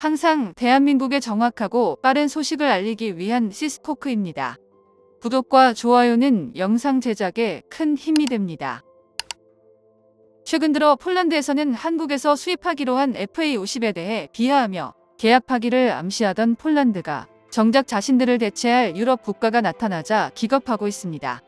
항상 대한민국의 정확하고 빠른 소식을 알리기 위한 시스코크입니다. 구독과 좋아요는 영상 제작에 큰 힘이 됩니다. 최근 들어 폴란드에서는 한국에서 수입하기로 한 FA50에 대해 비하하며 계약하기를 암시하던 폴란드가 정작 자신들을 대체할 유럽 국가가 나타나자 기겁하고 있습니다.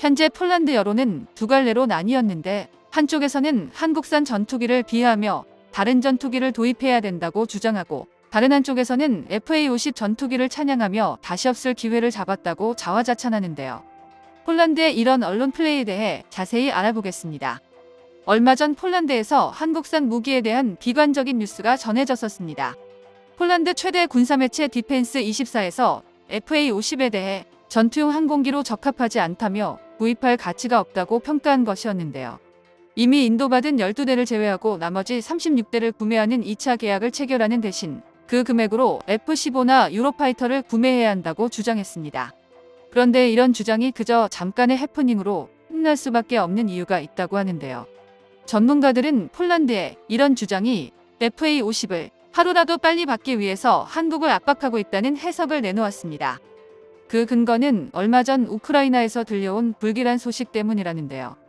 현재 폴란드 여론은 두 갈래로 나뉘었는데 한쪽에서는 한국산 전투기를 비하하며 다른 전투기를 도입해야 된다고 주장하고 다른 한쪽에서는 FA50 전투기를 찬양하며 다시 없을 기회를 잡았다고 자화자찬하는데요. 폴란드의 이런 언론 플레이에 대해 자세히 알아보겠습니다. 얼마 전 폴란드에서 한국산 무기에 대한 비관적인 뉴스가 전해졌었습니다. 폴란드 최대 군사매체 디펜스 24에서 FA50에 대해 전투용 항공기로 적합하지 않다며 구입할 가치가 없다고 평가한 것이었는데요. 이미 인도받은 12대를 제외하고 나머지 36대를 구매하는 2차 계약을 체결하는 대신 그 금액으로 F-15나 유로파이터를 구매해야 한다고 주장했습니다. 그런데 이런 주장이 그저 잠깐의 해프닝으로 끝날 수밖에 없는 이유가 있다고 하는데요. 전문가들은 폴란드의 이런 주장이 FA-50을 하루라도 빨리 받기 위해서 한국을 압박하고 있다는 해석을 내놓았습니다. 그 근거는 얼마 전 우크라이나에서 들려온 불길한 소식 때문이라는데요.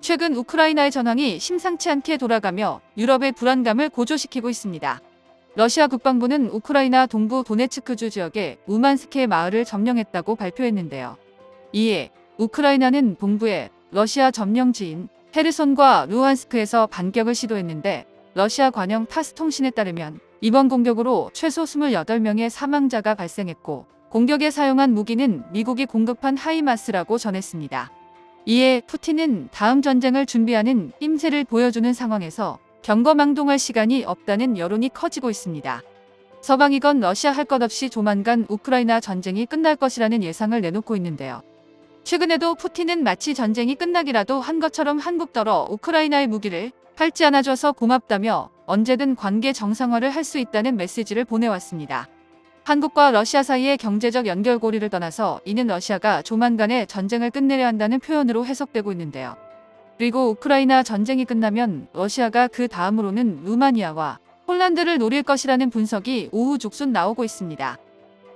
최근 우크라이나의 전황이 심상치 않게 돌아가며 유럽의 불안감을 고조시키고 있습니다. 러시아 국방부는 우크라이나 동부 도네츠크주 지역의 우만스케 마을을 점령했다고 발표했는데요. 이에 우크라이나는 동부의 러시아 점령지인 헤르손과 루안스크에서 반격을 시도했는데 러시아 관영 타스 통신에 따르면 이번 공격으로 최소 28명의 사망자가 발생했고 공격에 사용한 무기는 미국이 공급한 하이마스라고 전했습니다. 이에 푸틴은 다음 전쟁을 준비하는 힘세를 보여주는 상황에서 경거망동할 시간이 없다는 여론이 커지고 있습니다. 서방이건 러시아 할 것 없이 조만간 우크라이나 전쟁이 끝날 것이라는 예상을 내놓고 있는데요. 최근에도 푸틴은 마치 전쟁이 끝나기라도 한 것처럼 한국더러 우크라이나의 무기를 팔지 않아줘서 고맙다며 언제든 관계 정상화를 할 수 있다는 메시지를 보내왔습니다. 한국과 러시아 사이의 경제적 연결고리를 떠나서 이는 러시아가 조만간에 전쟁을 끝내려 한다는 표현으로 해석되고 있는데요. 그리고 우크라이나 전쟁이 끝나면 러시아가 그 다음으로는 루마니아와 폴란드를 노릴 것이라는 분석이 우후죽순 나오고 있습니다.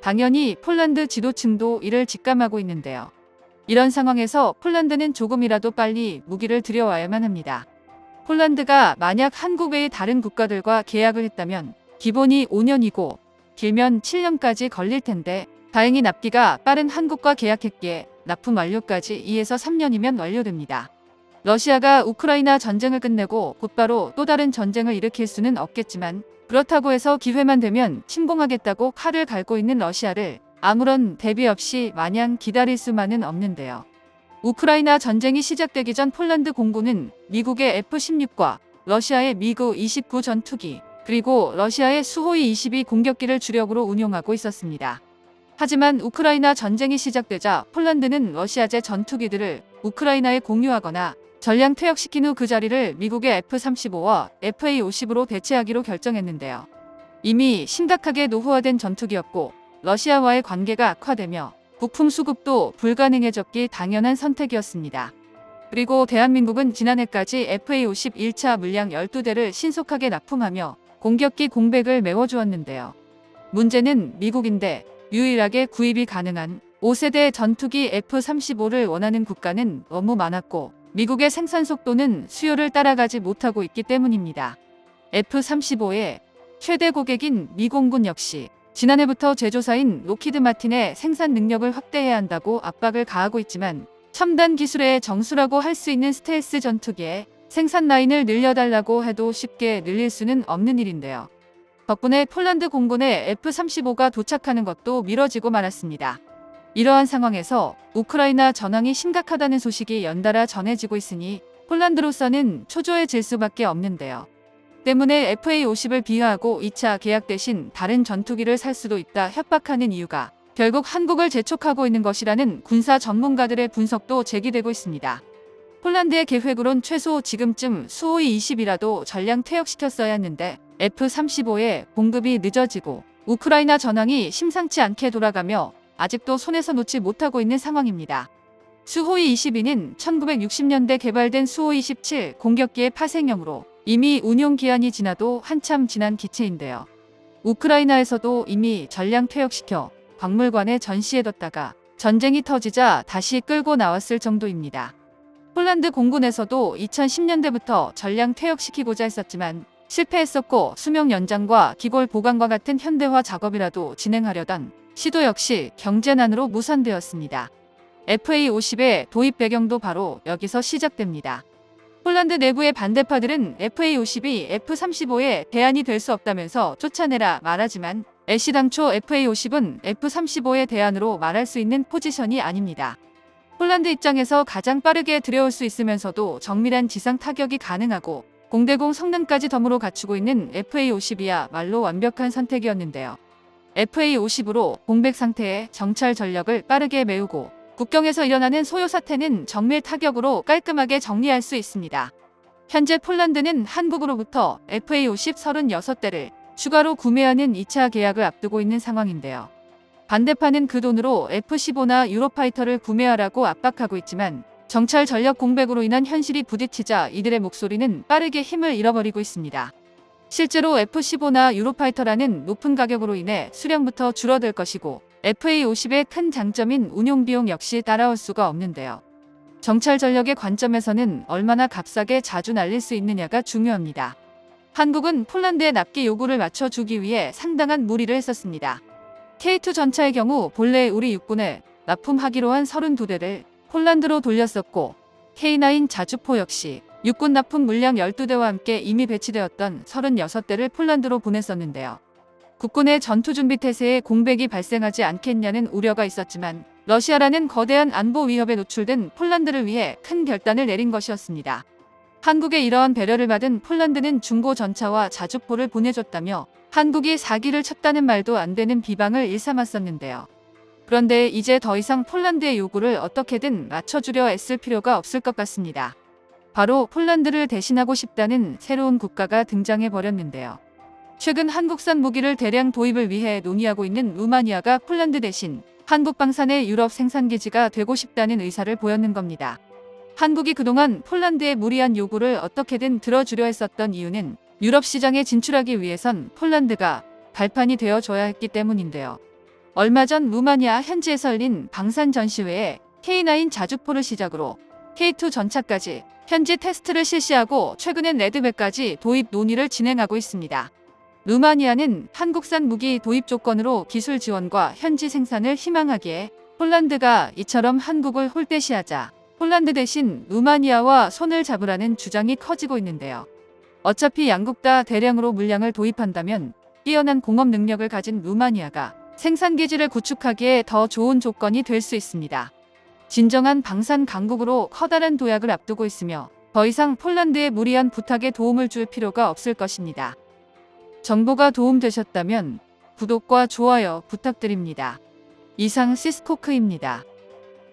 당연히 폴란드 지도층도 이를 직감하고 있는데요. 이런 상황에서 폴란드는 조금이라도 빨리 무기를 들여와야만 합니다. 폴란드가 만약 한국 외의 다른 국가들과 계약을 했다면 기본이 5년이고 길면 7년까지 걸릴 텐데 다행히 납기가 빠른 한국과 계약했기에 납품 완료까지 2에서 3년이면 완료됩니다. 러시아가 우크라이나 전쟁을 끝내고 곧바로 또 다른 전쟁을 일으킬 수는 없겠지만 그렇다고 해서 기회만 되면 침공하겠다고 칼을 갈고 있는 러시아를 아무런 대비 없이 마냥 기다릴 수만은 없는데요. 우크라이나 전쟁이 시작되기 전 폴란드 공군은 미국의 F-16과 러시아의 미그 29 전투기 그리고 러시아의 수호이 22 공격기를 주력으로 운용하고 있었습니다. 하지만 우크라이나 전쟁이 시작되자 폴란드는 러시아제 전투기들을 우크라이나에 공유하거나 전량 퇴역시킨 후 그 자리를 미국의 F-35와 FA-50으로 대체하기로 결정했는데요. 이미 심각하게 노후화된 전투기였고 러시아와의 관계가 악화되며 부품 수급도 불가능해졌기 당연한 선택이었습니다. 그리고 대한민국은 지난해까지 FA-50 1차 물량 12대를 신속하게 납품하며 공격기 공백을 메워주었는데요. 문제는 미국인데 유일하게 구입이 가능한 5세대 전투기 F-35를 원하는 국가는 너무 많았고 미국의 생산 속도는 수요를 따라가지 못하고 있기 때문입니다. F-35의 최대 고객인 미공군 역시 지난해부터 제조사인 로키드 마틴의 생산 능력을 확대해야 한다고 압박을 가하고 있지만 첨단 기술의 정수라고 할 수 있는 스텔스 전투기에 생산 라인을 늘려달라고 해도 쉽게 늘릴 수는 없는 일인데요. 덕분에 폴란드 공군의 F-35가 도착하는 것도 미뤄지고 말았습니다. 이러한 상황에서 우크라이나 전황이 심각하다는 소식이 연달아 전해지고 있으니 폴란드로서는 초조해질 수밖에 없는데요. 때문에 FA-50을 비하하고 2차 계약 대신 다른 전투기를 살 수도 있다 협박하는 이유가 결국 한국을 재촉하고 있는 것이라는 군사 전문가들의 분석도 제기되고 있습니다. 폴란드의 계획으론 최소 지금쯤 수호이 20이라도 전량 퇴역시켰어야 했는데 F-35의 공급이 늦어지고 우크라이나 전황이 심상치 않게 돌아가며 아직도 손에서 놓지 못하고 있는 상황입니다. 수호이 22는 1960년대 개발된 수호이 17 공격기의 파생형으로 이미 운용 기한이 지나도 한참 지난 기체인데요. 우크라이나에서도 이미 전량 퇴역시켜 박물관에 전시해뒀다가 전쟁이 터지자 다시 끌고 나왔을 정도입니다. 폴란드 공군에서도 2010년대부터 전량 퇴역시키고자 했었지만 실패했었고 수명 연장과 기골 보강과 같은 현대화 작업이라도 진행하려던 시도 역시 경제난으로 무산되었습니다. FA50의 도입 배경도 바로 여기서 시작됩니다. 폴란드 내부의 반대파들은 FA50이 F35의 대안이 될 수 없다면서 쫓아내라 말하지만 애시 당초 FA50은 F35의 대안으로 말할 수 있는 포지션이 아닙니다. 폴란드 입장에서 가장 빠르게 들여올 수 있으면서도 정밀한 지상 타격이 가능하고 공대공 성능까지 덤으로 갖추고 있는 FA50이야 말로 완벽한 선택이었는데요. FA50으로 공백 상태의 정찰 전력을 빠르게 메우고 국경에서 일어나는 소요 사태는 정밀 타격으로 깔끔하게 정리할 수 있습니다. 현재 폴란드는 한국으로부터 FA50 36대를 추가로 구매하는 2차 계약을 앞두고 있는 상황인데요. 반대파는 그 돈으로 F-15나 유로파이터를 구매하라고 압박하고 있지만 정찰 전력 공백으로 인한 현실이 부딪히자 이들의 목소리는 빠르게 힘을 잃어버리고 있습니다. 실제로 F-15나 유로파이터라는 높은 가격으로 인해 수량부터 줄어들 것이고 FA-50의 큰 장점인 운용 비용 역시 따라올 수가 없는데요. 정찰 전력의 관점에서는 얼마나 값싸게 자주 날릴 수 있느냐가 중요합니다. 한국은 폴란드의 납기 요구를 맞춰주기 위해 상당한 무리를 했었습니다. K2 전차의 경우 본래 우리 육군에 납품하기로 한 32대를 폴란드로 돌렸었고 K9 자주포 역시 육군 납품 물량 12대와 함께 이미 배치되었던 36대를 폴란드로 보냈었는데요. 국군의 전투 준비 태세에 공백이 발생하지 않겠냐는 우려가 있었지만 러시아라는 거대한 안보 위협에 노출된 폴란드를 위해 큰 결단을 내린 것이었습니다. 한국의 이러한 배려를 받은 폴란드는 중고 전차와 자주포를 보내줬다며 한국이 사기를 쳤다는 말도 안 되는 비방을 일삼았었는데요. 그런데 이제 더 이상 폴란드의 요구를 어떻게든 맞춰주려 애쓸 필요가 없을 것 같습니다. 바로 폴란드를 대신하고 싶다는 새로운 국가가 등장해 버렸는데요. 최근 한국산 무기를 대량 도입을 위해 논의하고 있는 루마니아가 폴란드 대신 한국 방산의 유럽 생산기지가 되고 싶다는 의사를 보였는 겁니다. 한국이 그동안 폴란드의 무리한 요구를 어떻게든 들어주려 했었던 이유는 유럽 시장에 진출하기 위해선 폴란드가 발판이 되어줘야 했기 때문인데요. 얼마 전 루마니아 현지에서 열린 방산 전시회에 K9 자주포를 시작으로 K2 전차까지 현지 테스트를 실시하고 최근엔 레드백까지 도입 논의를 진행하고 있습니다. 루마니아는 한국산 무기 도입 조건으로 기술 지원과 현지 생산을 희망하기에 폴란드가 이처럼 한국을 홀대시하자 폴란드 대신 루마니아와 손을 잡으라는 주장이 커지고 있는데요. 어차피 양국 다 대량으로 물량을 도입한다면 뛰어난 공업 능력을 가진 루마니아가 생산 기지를 구축하기에 더 좋은 조건이 될 수 있습니다. 진정한 방산 강국으로 커다란 도약을 앞두고 있으며 더 이상 폴란드의 무리한 부탁에 도움을 줄 필요가 없을 것입니다. 정보가 도움되셨다면 구독과 좋아요 부탁드립니다. 이상 시스코크입니다.